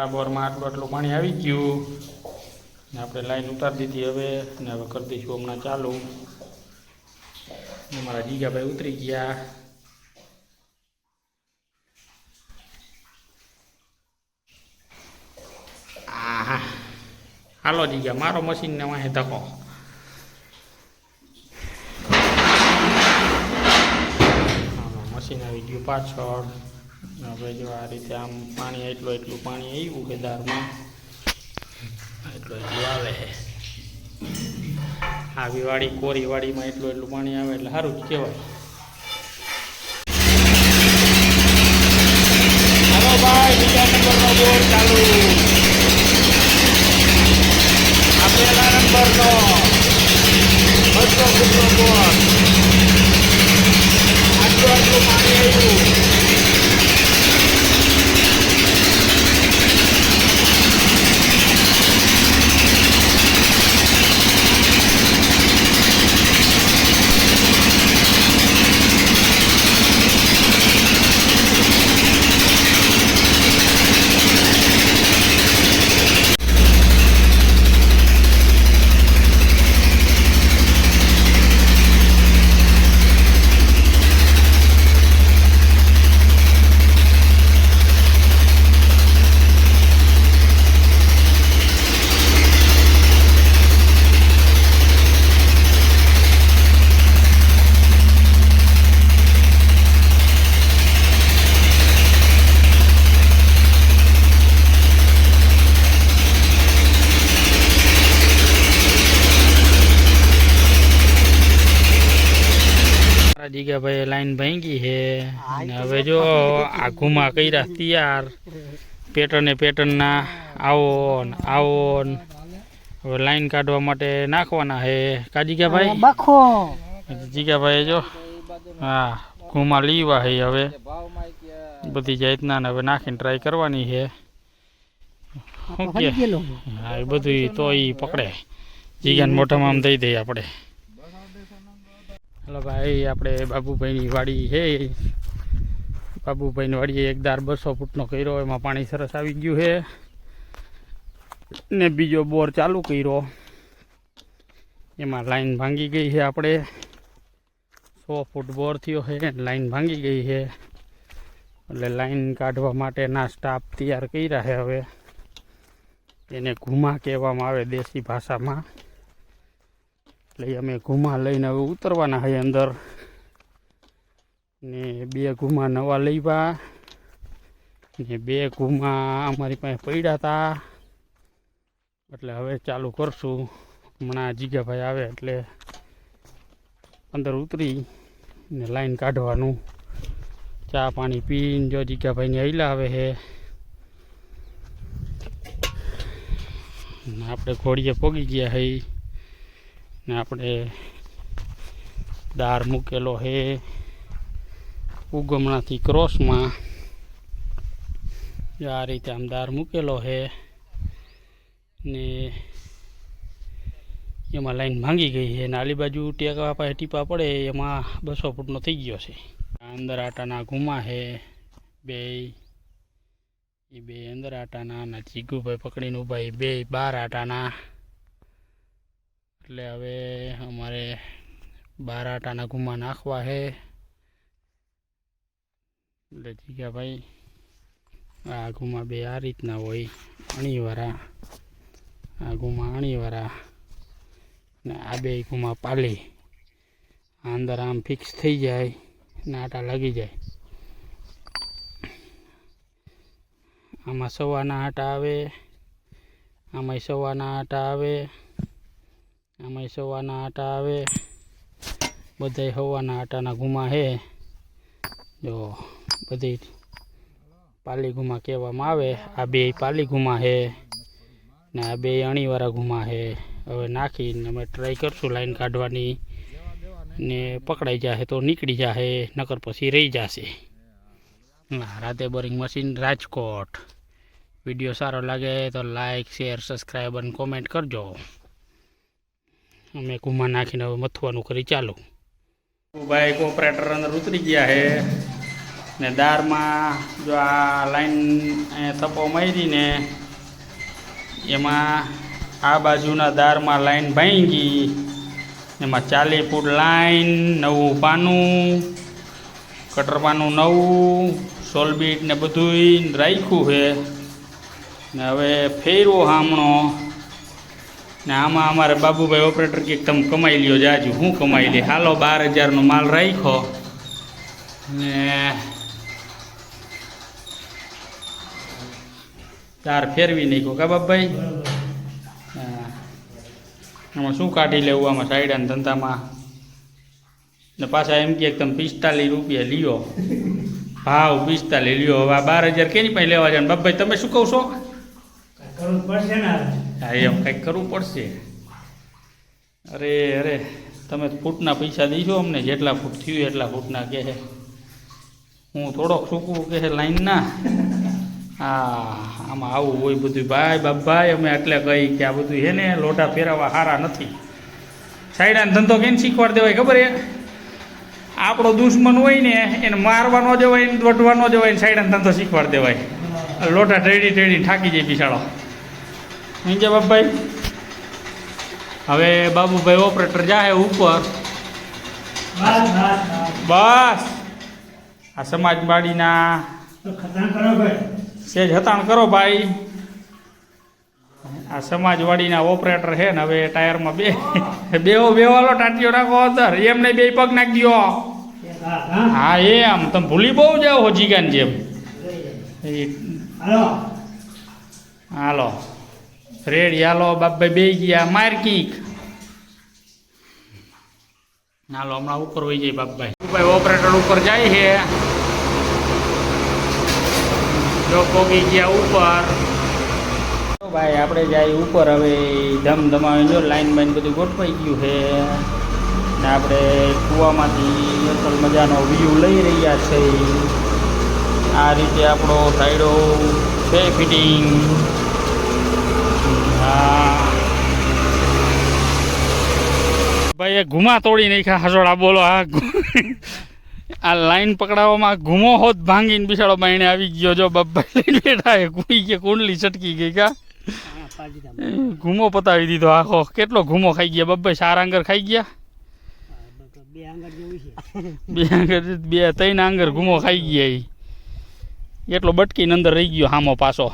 પેલા બોરમાં આટલું આટલું પાણી આવી ગયું. ને આપણે લાઈન ઉતારી દીધી હવે, ને હવે કરી દઈશું હમણાં ચાલુ. અમારા મારા જીગાભાઈ ઉતરી ગયા. હાલો જીગા, મારો મશીનને વાંહે ધકો મશીન આવી ગયું પાછળ. હવે જો આ રીતે આમ પાણી એટલું એટલું પાણી આવ્યું કે દારમાં એટલું એટલું આવે. છે આવી વાડી કોરી વાડીમાં એટલું એટલું પાણી આવે એટલે સારું જ કહેવાય હાલો ભાઈ બીજા નંબરનો બોર ચાલુ આ પહેલા નંબરનો બસો ફૂટનો બોર આટલું આટલું પાણી આવ્યું જીગાભાઈ લાઈન ભાંગી છે. અને હવે જો આ ઘુમા કર્યા તૈયાર. પેટર્ને પેટર્નના આવો ને આવો ને. હવે લાઈન કાઢવા માટે નાખવાના છે. કા જીગાભાઈ? બખો. જીગાભાઈ જો હા ઘુમા લીવા છે હવે. બધી જાતના ને હવે નાખીને ટ્રાય કરવાની છે. શું કે? હા એ બધું તો એ પકડે. જીગાને મોટામાં આમ દઈ દઈએ આપણે. હલો ભાઈ, આપણે બાબુભાઈની વાડી છે. બાબુભાઈની વાડીએ એકદાર બસો ફૂટનો કર્યો, એમાં પાણી સરસ આવી ગયું છે. ને બીજો બોર ચાલુ કર્યો. એમાં લાઈન ભાંગી ગઈ છે આપણે. સો ફૂટ બોર થયો છે લાઈન ભાંગી ગઈ છે. એટલે લાઈન કાઢવા માટેના સ્ટાફ તૈયાર કર્યા છે હવે. એને ઘુમા કહેવામાં આવે દેશી ભાષામાં. એટલે અમે ઘુમા લઈને હવે ઉતરવાના છે અંદર. ને બે ઘુમા નવા લઈવા ને બે ઘુમા અમારી પાસે પડ્યા હતા એટલે હવે ચાલુ કરશું. હમણાં જીગાભાઈ આવે એટલે અંદર ઉતરી ને લાઈન કાઢવાનું. ચા પાણી પીને જો જીગાભાઈને હૈલા આવે હે. આપણે ઘોડીએ પોગી ગયા હઈ ને આપણે દાર મૂકેલો હે ઉગમણાથી ક્રોસમાં. આ રીતે આમ દાર મૂકેલો હે ને એમાં લાઈન ભાંગી ગઈ છે ને આલી બાજુ ટેકા પાસે ટીપા પડે એમાં બસો ફૂટનો થઈ ગયો છે. અંદર આટાના ઘુમા છે બે. એ બે અંદર આટાના અને ચીગુભાઈ પકડીને ઊભા એ બે બાર આટાના. એટલે હવે અમારે બાર આટાના ગુમા નાખવા છે એટલે જીગાભાઈ, આ ગુમા બે આ રીતના હોય અણીવાળા આ ગુમા અણીવાળા ને આ બે ગુમા પાલી. અંદર આમ ફિક્સ થઈ જાય ને આટા લાગી જાય. આમાં સવાના આટા આવે, આમાંય સવાના આટા આવે. આમાંય સવાના આટા આવે. બધાય સવાના આટાના ગુમા છે જો બધી પાલી ગુમા કહેવામાં આવે. આ બે પાલી ગુમા છે ને આ બે અણીવાળા ગુમા છે હવે નાખીને અમે ટ્રાય કરશું લાઈન કાઢવાની ને પકડાઈ જશે તો નીકળી જશે નકર પછી રહી જશે. હા, રાતે બોરિંગ મશીન રાજકોટ. વીડિયો સારો લાગે તો લાઈક શેર સબસ્ક્રાઈબ અને કોમેન્ટ કરજો. અમે કુમા નાખીને હવે મથવાનું કરી ચાલુ. ભાઈ ઓપરેટર અંદર ઉતરી ગયા છે ને દારમાં જો આ લાઈન તપો મારી ને એમાં આ બાજુના દારમાં લાઈન ભાંગી, એમાં ચાલી ફૂટ લાઈન નવું પાનું, કટરપાનું નવું સોલબીટ ને બધુંય રાખ્યું છે. ને હવે ફેરવો હામણો ને આમાં અમારે બાબુભાઈ ઓપરેટર કે તમે કમાઈ લ્યો જાજુ હું કમાઈ લે? હાલો, બાર હજારનો માલ રાખ્યો. ને તાર ફેરવી નાખ્યો કા બાપભાઈ? આમાં શું કાઢી લેવું આમાં સાયડાના ધંધામાં? ને પાછા એમ કે તમે પિસ્તાલીસ રૂપિયા લ્યો. ભાવ પિસ્તાલીસ લ્યો. હવે બાર હજાર કેની પાસે લેવા જાય બાપભાઈ, તમે શું કહો છો? હા એમ કંઈક કરવું પડશે. અરે અરે, તમે ફૂટના પૈસા દીજો અમને, જેટલા ફૂટ થયું એટલા ફૂટના કહે હું થોડોક સૂકવું કહે લાઈનના. હા આમાં આવું હોય બધું. ભાઈ બાપભાઈ અમે એટલે કહી કે આ બધું છે ને લોટા ફેરવવા સારા નથી. સાઈડાનો ધંધો કેમ શીખવાડ દેવાય ખબર એ આપણો દુશ્મન હોય ને, એને મારવા ન જવાય ને વઢવા ન જવાય ને સાઈડાનો ધંધો શીખવાડ દેવાય. લોટા ટેડી ટેડી ઠાકી જાય બિસાડો સમજે બાપભાઈ હવે બાબુભાઈ ઓપરેટર જાહે ઉપર. બસ આ સમાજવાડીના સેજ હતાણ કરો ભાઈ. આ સમાજવાડીના ઓપરેટર છે ને હવે ટાયરમાં બે બેહો બેવાલો ટાટીઓ રાખો અંદર. એમને બે પગ નાખી દો હા? એમ. તમે ભૂલી બહુ જાઓ જીગાન જેમ. હાલો. રેડી યાલો, બાપભાઈ બે ગયા, માર કીક. હાલો હમણાં ઉપર વહી જાય બાપભાઈ. બાપભાઈ ઓપરેટર ઉપર જાય છે. જો પોગી ગયા ઉપર. ભાઈ, આપણે જાય ઉપર, હવે ધમ ધમાવી જો લાઈન બાઈન બધું ગોઠવાઈ ગયું છે. ને આપણે કૂવામાંથી અસલ મજાનો વ્યૂ લઈ રહ્યા છે. આ રીતે આપણો સાઈડો છે ફિટિંગ ભાઈ એ ઘુમા તોડી નાખ્યા. હસોડા બોલો આ આ લાઈન પકડાવવામાં ઘુમો હોત ભાંગીને બિસાડો બાઈને આવી ગયો. જો બાપા લઈને બેઠા એ કુઈ કે કુંડલી છટકી ગઈ કા? ઘૂમો પતાવી દીધો આખો. કેટલો ઘુમો ખાઈ ગયા? બાપા સારા આંગર ખાઈ ગયા? બે આંગળ બે આંગર બે ત્રણ આંગર ઘુમો ખાઈ ગયા. એટલો બટકીને અંદર રહી ગયો હામો પાછો.